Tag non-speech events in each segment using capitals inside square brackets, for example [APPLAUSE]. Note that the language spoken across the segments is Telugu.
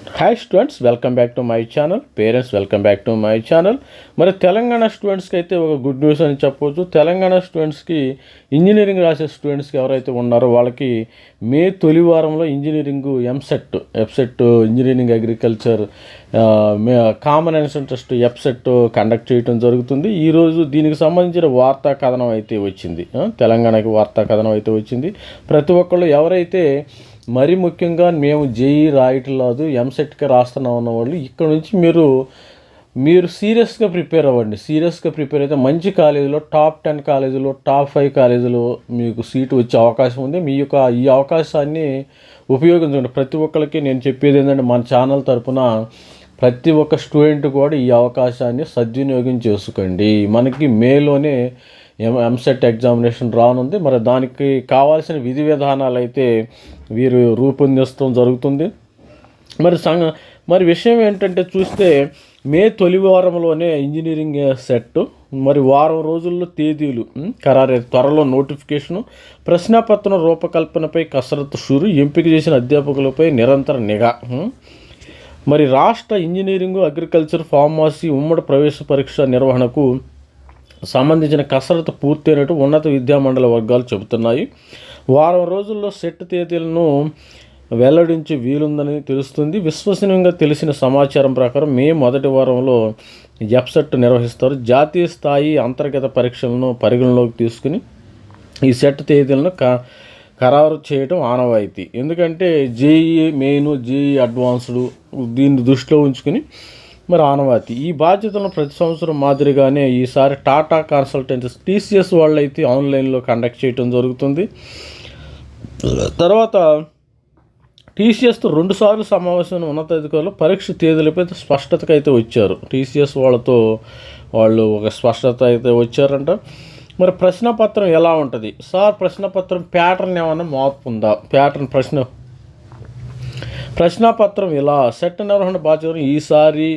Hi students welcome back to my channel parents welcome back to my channel మరి తెలంగాణ స్టూడెంట్స్కి అయితే ఒక గుడ్ న్యూస్ అని చెప్పవచ్చు తెలంగాణ స్టూడెంట్స్కి ఇంజనీరింగ్ రాసే స్టూడెంట్స్కి ఎవరైతే ఉన్నారో వాళ్ళకి మే తొలి వారంలో engineering EAMCET EAPCET engineering agriculture common ఎన్సెన్ test EAPCET conduct చేయడం జరుగుతుంది. ఈరోజు దీనికి సంబంధించిన వార్తా కథనం అయితే వచ్చింది. తెలంగాణకి వార్తా కథనం అయితే వచ్చింది. ప్రతి ఒక్కళ్ళు ఎవరైతే మరి ముఖ్యంగా మేము జేఈ రాయటం ఎంసెట్కి రాస్తున్నాం అన్న వాళ్ళు ఇక్కడ నుంచి మీరు మీరు సీరియస్గా ప్రిపేర్ అవ్వండి. సీరియస్గా ప్రిపేర్ అయితే మంచి కాలేజీలో టాప్ టెన్ కాలేజీలో టాప్ ఫైవ్ కాలేజీలో మీకు సీటు వచ్చే అవకాశం ఉంది. మీ యొక్క ఈ అవకాశాన్ని ఉపయోగించండి ప్రతి ఒక్కరికి నేను చెప్పేది ఏంటంటే మన ఛానల్ తరపున ప్రతి ఒక్క స్టూడెంట్ కూడా ఈ అవకాశాన్ని సద్వినియోగం చేసుకోండి. మనకి మేలోనే ఎంసెట్ ఎగ్జామినేషన్ రానుంది. మరి దానికి కావాల్సిన విధి విధానాలు అయితే వీరు రూపొందించడం జరుగుతుంది. మరి సంగ మరి విషయం ఏంటంటే చూస్తే మే తొలి వారంలోనే ఇంజనీరింగ్ సెట్. మరి వారం రోజుల్లో తేదీలు ఉమ్, ఖరారు త్వరలో నోటిఫికేషను. ప్రశ్నాపత్రం రూపకల్పనపై కసరత్తు షూరు ఎంపిక చేసిన అధ్యాపకులపై నిరంతర నిఘా మరి రాష్ట్ర ఇంజనీరింగ్ అగ్రికల్చర్ ఫార్మసీ ఉమ్మడి ప్రవేశ పరీక్ష నిర్వహణకు సంబంధించిన కసరత్తు పూర్తయినట్టు ఉన్నత విద్యామండలి వర్గాలు చెబుతున్నాయి. వారం రోజుల్లో సెట్ తేదీలను వెల్లడించి వీలుందని తెలుస్తుంది. విశ్వసనీయంగా తెలిసిన సమాచారం ప్రకారం మే మొదటి వారంలో ఎప్సెట్ నిర్వహిస్తారు. జాతీయ స్థాయి అంతర్గత పరీక్షలను పరిగణలోకి తీసుకుని ఈ సెట్ తేదీలను క ఖరారు చేయడం ఆనవాయితీ. ఎందుకంటే జేఈ మెయిన్ జేఈ అడ్వాన్స్డ్ దీన్ని దృష్టిలో ఉంచుకుని మరి ఆనవాతి ఈ బాధ్యతలను ప్రతి సంవత్సరం మాదిరిగానే ఈసారి టాటా కన్సల్టెన్సీ టీసీఎస్ వాళ్ళు అయితే ఆన్లైన్లో కండక్ట్ చేయడం జరుగుతుంది. తర్వాత టీసీఎస్తో రెండుసార్లు సమావేశమైన ఉన్నతాధికారులు పరీక్ష తేదీలపై స్పష్టతకు అయితే వచ్చారు. టీసీఎస్ వాళ్ళతో వాళ్ళు ఒక స్పష్టత అయితే వచ్చారంట. మరి ప్రశ్నపత్రం ఎలా ఉంటుంది? సార్ ప్రశ్నపత్రం ప్యాటర్న్ ఏమైనా మార్పు ఉందా? ప్యాటర్న్ ప్రశ్న ప్రశ్నాపత్రం ఇలా సెట్ నిర్వహణ బాధ్యతను ఈసారి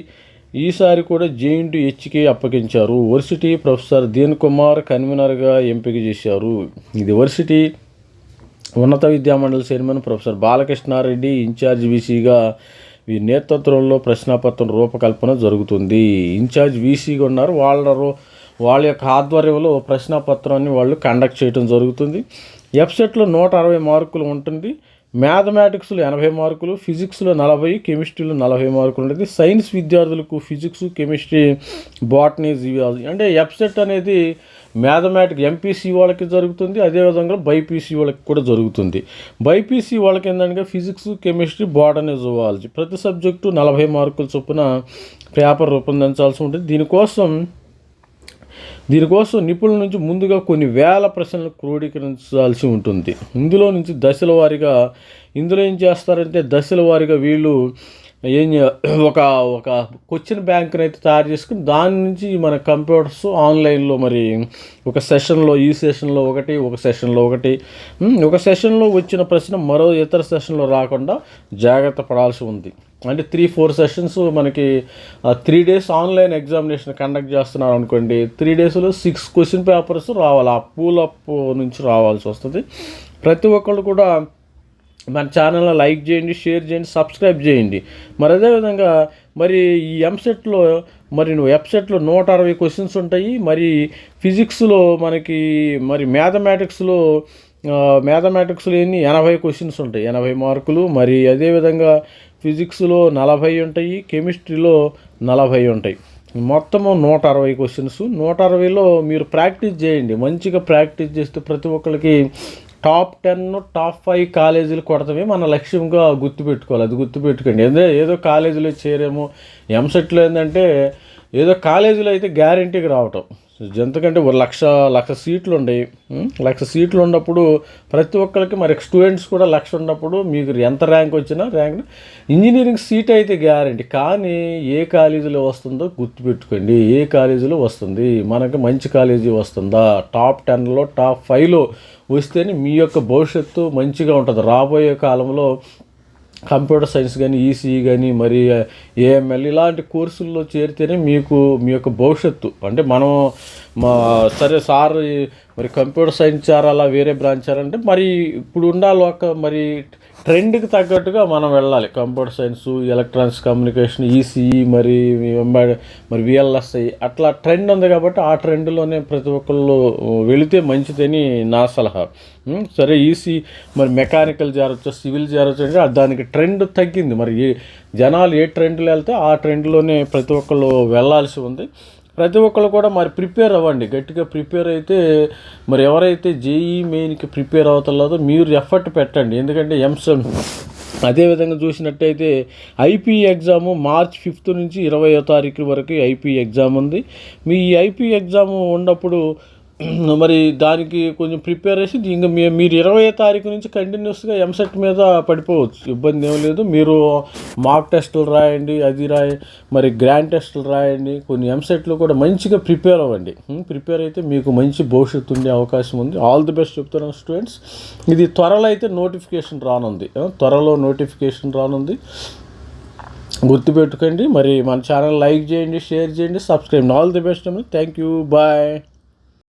ఈసారి కూడా జేఎన్టీ హెచ్కి అప్పగించారు. వర్సిటీ ప్రొఫెసర్ దీన్ కుమార్ కన్వీనర్గా ఎంపిక చేశారు. ఇది వర్సిటీ ఉన్నత విద్యామండలి చైర్మన్ ప్రొఫెసర్ బాలకృష్ణారెడ్డి ఇన్ఛార్జ్ వీసీగా ఈ నేతృత్వంలో ప్రశ్నాపత్రం రూపకల్పన జరుగుతుంది. ఇన్ఛార్జ్ వీసీగా ఉన్నారు. వాళ్ళ రో- వాళ్ళ యొక్క ఆధ్వర్యంలో ప్రశ్నాపత్రాన్ని వాళ్ళు కండక్ట్ చేయడం జరుగుతుంది. ఎఫ్సెట్లో నూట అరవై మార్కులు ఉంటుంది. మ్యాథమెటిక్స్లో ఎనభై మార్కులు ఫిజిక్స్లో నలభై కెమిస్ట్రీలో నలభై మార్కులు ఉంటుంది సైన్స్ విద్యార్థులకు ఫిజిక్స్ కెమిస్ట్రీ బాటనీ జియాలజీ అంటే ఎఫ్సెట్ అనేది మ్యాథమెటిక్ ఎంపీసీ వాళ్ళకి జరుగుతుంది అదేవిధంగా బైపీసీ వాళ్ళకి కూడా జరుగుతుంది. బైపీసీ వాళ్ళకి ఏంటంటే ఫిజిక్స్ కెమిస్ట్రీ బాటనీ జువాలజీ. ప్రతి సబ్జెక్టు నలభై మార్కుల చొప్పున పేపర్ రూపొందించాల్సి ఉంటుంది. దీనికోసం దీనికోసం నిపుణుల నుంచి ముందుగా కొన్ని వేల ప్రశ్నలు క్రోడీకరించాల్సి ఉంటుంది. ఇందులో నుంచి దశల వారీగా ఇందులో ఏం చేస్తారంటే దశల వారీగా వీళ్ళు ఏం [CLEARS THROAT] ఒక ఒక క్వశ్చన్ బ్యాంక్ని అయితే తయారు చేసుకుని దాని నుంచి మన కంప్యూటర్స్ ఆన్లైన్లో మరి ఒక సెషన్లో ఈ సెషన్లో ఒకటి ఒక సెషన్లో ఒకటి ఒక సెషన్లో వచ్చిన ప్రశ్న మరో ఇతర సెషన్లో రాకుండా జాగ్రత్త పడాల్సి ఉంది. అంటే త్రీ ఫోర్ సెషన్స్ మనకి three days online examination conduct చేస్తున్నారు అనుకోండి త్రీ డేస్లో సిక్స్ క్వశ్చన్ పేపర్స్ రావాలి. ఆ పూల్ అప్ నుంచి రావాల్సి వస్తుంది. ప్రతి ఒక్కళ్ళు కూడా మన ఛానల్ లైక్ చేయండి షేర్ చేయండి సబ్స్క్రైబ్ చేయండి. మరి అదేవిధంగా మరి ఈ ఎంసెట్లో మరి నువ్వు వెబ్సెట్లో నూట అరవై క్వశ్చన్స్ ఉంటాయి. మరి ఫిజిక్స్లో మనకి మరి మ్యాథమెటిక్స్లో మ్యాథమెటిక్స్లో ఎన్ని? ఎనభై క్వశ్చన్స్ ఉంటాయి. ఎనభై మార్కులు. మరి అదేవిధంగా ఫిజిక్స్లో నలభై ఉంటాయి. కెమిస్ట్రీలో నలభై ఉంటాయి. మొత్తము నూట అరవై క్వశ్చన్స్ నూట అరవైలో మీరు ప్రాక్టీస్ చేయండి. మంచిగా ప్రాక్టీస్ చేస్తే ప్రతి ఒక్కరికి టాప్ టెన్ టాప్ ఫైవ్ కాలేజీలు కొడతామే మన లక్ష్యంగా గుర్తుపెట్టుకోవాలి. అది గుర్తుపెట్టుకోండి. ఏదో ఏదో కాలేజీలో చేరేమో ఎంసెట్లో ఏంటంటే ఏదో కాలేజీలో అయితే గ్యారంటీకి రావటం. ఎంతకంటే ఒక లక్ష లక్ష సీట్లు ఉన్నాయి లక్ష సీట్లు ఉన్నప్పుడు ప్రతి ఒక్కరికి మరి స్టూడెంట్స్ కూడా లక్ష ఉన్నప్పుడు మీకు ఎంత ర్యాంక్ వచ్చినా ర్యాంక్ ఇంజనీరింగ్ సీట్ అయితే గ్యారంటీ కానీ ఏ కాలేజీలో వస్తుందో గుర్తుపెట్టుకోండి ఏ కాలేజీలో వస్తుంది మనకి మంచి కాలేజీ వస్తుందా? టాప్ టెన్లో టాప్ ఫైవ్లో వస్తేనే మీ యొక్క భవిష్యత్తు మంచిగా ఉంటుంది. రాబోయే కాలంలో కంప్యూటర్ సైన్స్ కానీ ఈసీఈ కానీ మరి ఏఎంఎల్ ఇలాంటి కోర్సుల్లో చేరితేనే మీకు మీ యొక్క భవిష్యత్తు. అంటే మనం మా సరే సార్ మరి కంప్యూటర్ సైన్స్ చేరాలా వేరే బ్రాంచ్ చేరాలంటే మరి ఇప్పుడు ఉండాలి ఒక మరి ట్రెండ్కి తగ్గట్టుగా మనం వెళ్ళాలి. Computer science electronics communication ECE మరి ఎంబెడ్- మరి విఎల్ఎస్ఐ అట్లా ట్రెండ్ ఉంది కాబట్టి ఆ ట్రెండ్లోనే ప్రతి ఒక్కళ్ళు వెళితే మంచిదని నా సలహా. సరే ఈసీ మరి మెకానికల్ చేరొచ్చు సివిల్ చేరొచ్చు అంటే దానికి ట్రెండ్ తగ్గింది. మరి ఏ జనాలు ఏ ట్రెండ్లో వెళ్తే ఆ ట్రెండ్లోనే ప్రతి ఒక్కళ్ళు వెళ్ళాల్సి ఉంది. ప్రతి ఒక్కరు కూడా మరి ప్రిపేర్ అవ్వండి. గట్టిగా ప్రిపేర్ అయితే మరి ఎవరైతే జేఈ మెయిన్కి ప్రిపేర్ అవుతలేదో మీరు ఎఫర్ట్ పెట్టండి. ఎందుకంటే ఎంసెమ్ అదేవిధంగా చూసినట్టయితే ఐపీ ఎగ్జాము మార్చ్ ఫిఫ్త్ నుంచి ఇరవయో తారీఖు వరకు ఐపీ ఎగ్జామ్ ఉంది మీ ఐపీ ఎగ్జామ్ ఉన్నప్పుడు [CLEARS THROAT] మరి దానికి కొంచెం ప్రిపేర్ చేసి ఇంకా మీ మీరు ఇరవై తారీఖు నుంచి కంటిన్యూస్గా ఎంసెట్ మీద పడిపోవచ్చు. ఇబ్బంది ఏం లేదు. మీరు మాక్ టెస్టులు రాయండి అది రాయి మరి గ్రాండ్ టెస్టులు రాయండి కొన్ని ఎంసెట్లు కూడా మంచిగా ప్రిపేర్ అవ్వండి. ప్రిపేర్ అయితే మీకు మంచి భవిష్యత్తు ఉండే అవకాశం ఉంది. ఆల్ ది బెస్ట్ చెప్తున్నాను స్టూడెంట్స్ ఇది త్వరలో అయితే నోటిఫికేషన్ రానుంది. త్వరలో నోటిఫికేషన్ రానుంది. గుర్తుపెట్టుకోండి. మరి మన ఛానల్ లైక్ చేయండి షేర్ చేయండి subscribe all the best thank you bye